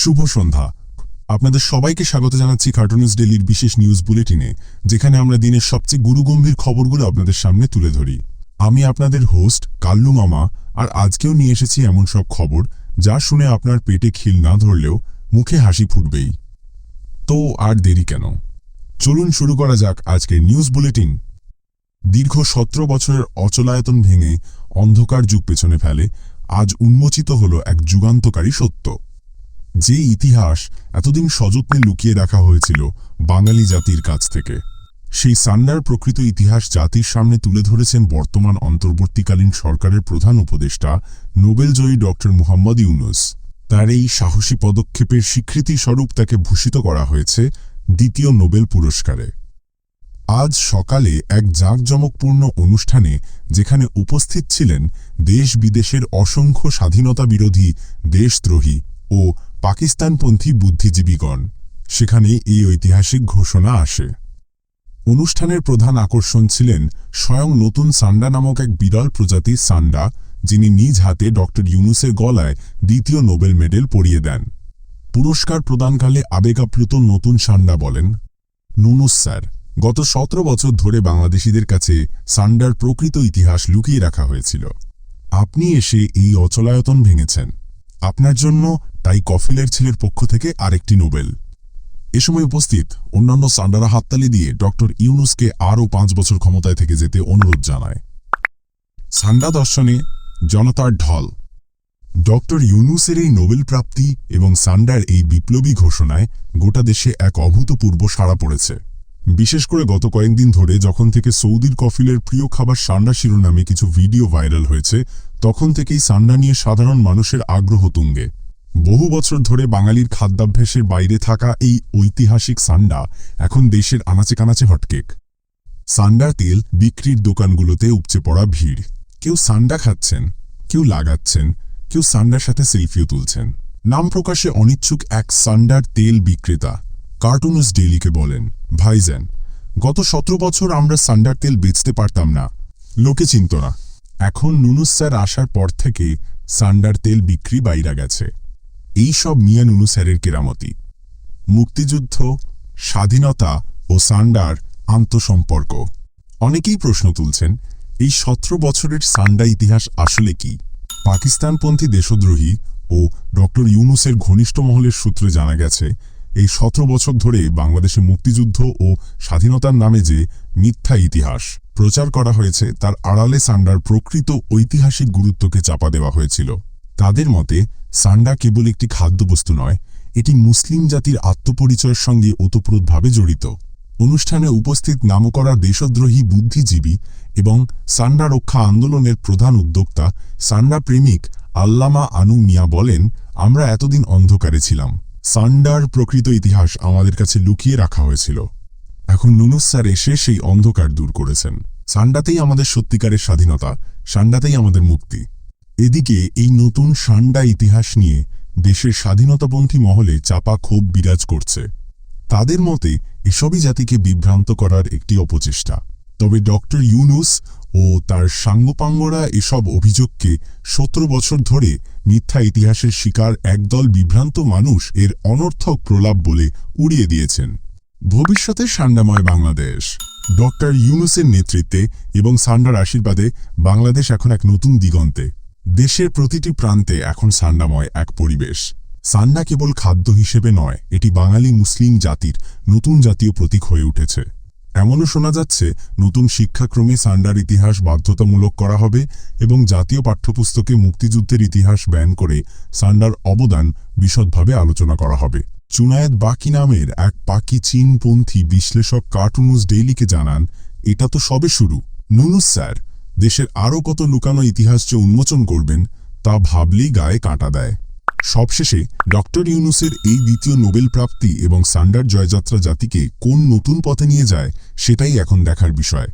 শুভ সন্ধ্যা। আপনাদের সবাইকে স্বাগত জানাচ্ছি কার্টুনিস ডেলির বিশেষ নিউজ বুলেটিনে যেখানে আমরা দিনের সবচেয়ে গুরুগম্ভীর খবরগুলো আপনাদের সামনে তুলে ধরি। আমি আপনাদের হোস্ট কাল্লু মামা, আর আজকেও নিয়ে এসেছি এমন সব খবর, যা শুনে আপনার পেটে খিল না ধরলেও মুখে হাসি ফুটবেই। তো আর দেরি কেন? চলুন শুরু করা যাক আজকের নিউজ বুলেটিন দীর্ঘ সতেরো বছরের অচলায়তন ভেঙে অন্ধকার যুগ পেছনে ফেলে, আজ উন্মোচিত হল এক যুগান্তকারী সত্য। যে ইতিহাস এতদিন সযত্নে লুকিয়ে রাখা হয়েছিল বাঙালি জাতির কাছ থেকে। সেই সান্ডার প্রকৃত ইতিহাস জাতির সামনে তুলে ধরেছেন বর্তমান অন্তর্বর্তীকালীন সরকারের প্রধান উপদেষ্টা, নোবেলজয়ী ড মুহাম্মদ ইউনুস। তার এই সাহসী পদক্ষেপের স্বীকৃতি স্বরূপ তাকে ভূষিত করা হয়েছে দ্বিতীয় নোবেল পুরস্কারে। আজ সকালে এক জাঁকজমকপূর্ণ অনুষ্ঠানে যেখানে উপস্থিত ছিলেন দেশ বিদেশের অসংখ্য স্বাধীনতা বিরোধী, দেশদ্রোহী ও পাকিস্তানপন্থী বুদ্ধিজীবীগণ, সেখানে এই ঐতিহাসিক ঘোষণা আসে। অনুষ্ঠানের প্রধান আকর্ষণ ছিলেন স্বয়ং নতুন সান্ডা নামক এক বিরল প্রজাতি সান্ডা, যিনি নিজ হাতে ড. ইউনুসের গলায় দ্বিতীয় নোবেল মেডেল পরিয়ে দেন। পুরস্কার প্রদানকালে আবেগাপ্লুত নতুন সান্ডা বলেন, নুনুস স্যার, গত সতেরো বছর ধরে বাংলাদেশিদের কাছে সান্ডার প্রকৃত ইতিহাস লুকিয়ে রাখা হয়েছিল। আপনি এসে এই অচলায়তন ভেঙেছেন। আপনার জন্য তাই কফিলের ছেলের পক্ষ থেকে আরেকটি নোবেল। এ সময় উপস্থিত অন্যান্য সান্ডারা হাততালি দিয়ে ডক্টর ইউনুসকে আরও পাঁচ বছর ক্ষমতায় থেকে যেতে অনুরোধ জানায়। সান্ডা দর্শনে জনতার ঢল। ডক্টর ইউনুসের এই নোবেল প্রাপ্তি এবং সান্ডার এই বিপ্লবী ঘোষণায় গোটা দেশে এক অভূতপূর্ব সাড়া পড়েছে। বিশেষ করে গত কয়েকদিন ধরে যখন থেকে সৌদির কফিলের প্রিয় খাবার সান্ডা শিরোনামে কিছু ভিডিও ভাইরাল হয়েছে, তখন থেকেই সান্ডা নিয়ে সাধারণ মানুষের আগ্রহ তুঙ্গে। বহু বছর ধরে বাঙালির খাদ্যাভ্যাসের বাইরে থাকা এই ঐতিহাসিক সান্ডা এখন দেশের আনাচে কানাচে হটকেক। সান্ডার তেল বিক্রির দোকানগুলোতে উপচে পড়া ভিড়। কেউ সান্ডা খাচ্ছেন, কেউ লাগাচ্ছেন, কেউ সান্ডার সাথে সেলফিও তুলছেন। নাম প্রকাশে অনিচ্ছুক এক সান্ডার তেল বিক্রেতা, কার্টুনস ডেইলিকে বলেন ভাইজেন গত সতেরো বছর আমরা সান্ডার তেল বেচতে পারতাম না। লোকে চিনত না। এখন নুনুস স্যার আসার পর থেকে সান্ডার তেল বিক্রি বাইরা গেছে। এই সব মিয়া নুনু স্যারের কেরামতি। মুক্তিযুদ্ধ, স্বাধীনতা ও সান্ডার আন্তঃসম্পর্ক। অনেকেই প্রশ্ন তুলছেন, এই সতেরো বছরের সান্ডা ইতিহাস আসলে কি? পাকিস্তানপন্থী দেশদ্রোহী ও ড ইউনুসের ঘনিষ্ঠ মহলের সূত্রে জানা গেছে, এই সতেরো বছর ধরে বাংলাদেশে মুক্তিযুদ্ধ ও স্বাধীনতার নামে যে মিথ্যা ইতিহাস প্রচার করা হয়েছে, তার আড়ালে সান্ডার প্রকৃত ঐতিহাসিক গুরুত্বকে চাপা দেওয়া হয়েছিল। তাদের মতে, সান্ডা কেবল একটি খাদ্যবস্তু নয়, এটি মুসলিম জাতির আত্মপরিচয়ের সঙ্গে ওতপ্রোতভাবে জড়িত। অনুষ্ঠানে উপস্থিত নামকরা দেশদ্রোহী বুদ্ধিজীবী এবং সান্ডা রক্ষা আন্দোলনের প্রধান উদ্যোক্তা, সান্ডা প্রেমিক আল্লামা আনু মিয়া বলেন, আমরা এতদিন অন্ধকারে ছিলাম। সান্ডার প্রকৃত ইতিহাস আমাদের কাছে লুকিয়ে রাখা হয়েছিল। এখন নুনুস স্যার এসে সেই অন্ধকার দূর করেছেন। সান্ডাতেই আমাদের সত্যিকারের স্বাধীনতা, সান্ডাতেই আমাদের মুক্তি। এদিকে এই নতুন সান্ডা ইতিহাস নিয়ে দেশের স্বাধীনতাপন্থী মহলে চাপা ক্ষোভ বিরাজ করছে। তাদের মতে এসবই জাতিকে বিভ্রান্ত করার একটি অপচেষ্টা। তবে ডক্টর ইউনুস ও তার সাঙ্গপাঙ্গরা এসব অভিযোগকে সতেরো বছর ধরে মিথ্যা ইতিহাসের শিকার একদল বিভ্রান্ত মানুষ এর অনর্থক প্রলাপ বলে উড়িয়ে দিয়েছেন। ভবিষ্যতে সান্ডাময় বাংলাদেশ। ডক্টর ইউনুসের নেতৃত্বে এবং সান্ডার আশীর্বাদে বাংলাদেশ এখন এক নতুন দিগন্তে। দেশের প্রতিটি প্রান্তে এখন সান্ডাময় এক পরিবেশ। সান্না কেবল খাদ্য হিসেবে নয়, এটি বাঙালি মুসলিম জাতির নতুন জাতীয় প্রতীক হয়ে উঠেছে। এমনও শোনা যাচ্ছে, নতুন শিক্ষাক্রমে সান্ডার ইতিহাস বাধ্যতামূলক করা হবে এবং জাতীয় পাঠ্যপুস্তকে মুক্তিযুদ্ধের ইতিহাস ব্যান করে সান্ডার অবদান বিশদভাবে আলোচনা করা হবে। চুনায়েত বাকি নামের এক পাকি চীনপন্থী বিশ্লেষক কার্টুনুস ডেইলিকে জানান, এটা তো সবে শুরু। নুনুস স্যার দেশের আরও কত লুকানো ইতিহাস যে উন্মোচন করবেন, তা ভাবলেই গায়ে কাঁটা দেয়। সবশেষে ডক্টর ইউনুসের এই দ্বিতীয় নোবেল প্রাপ্তি এবং সান্ডার জয়যাত্রা জাতিকে কোন নতুন পথে নিয়ে যায়, সেটাই এখন দেখার বিষয়।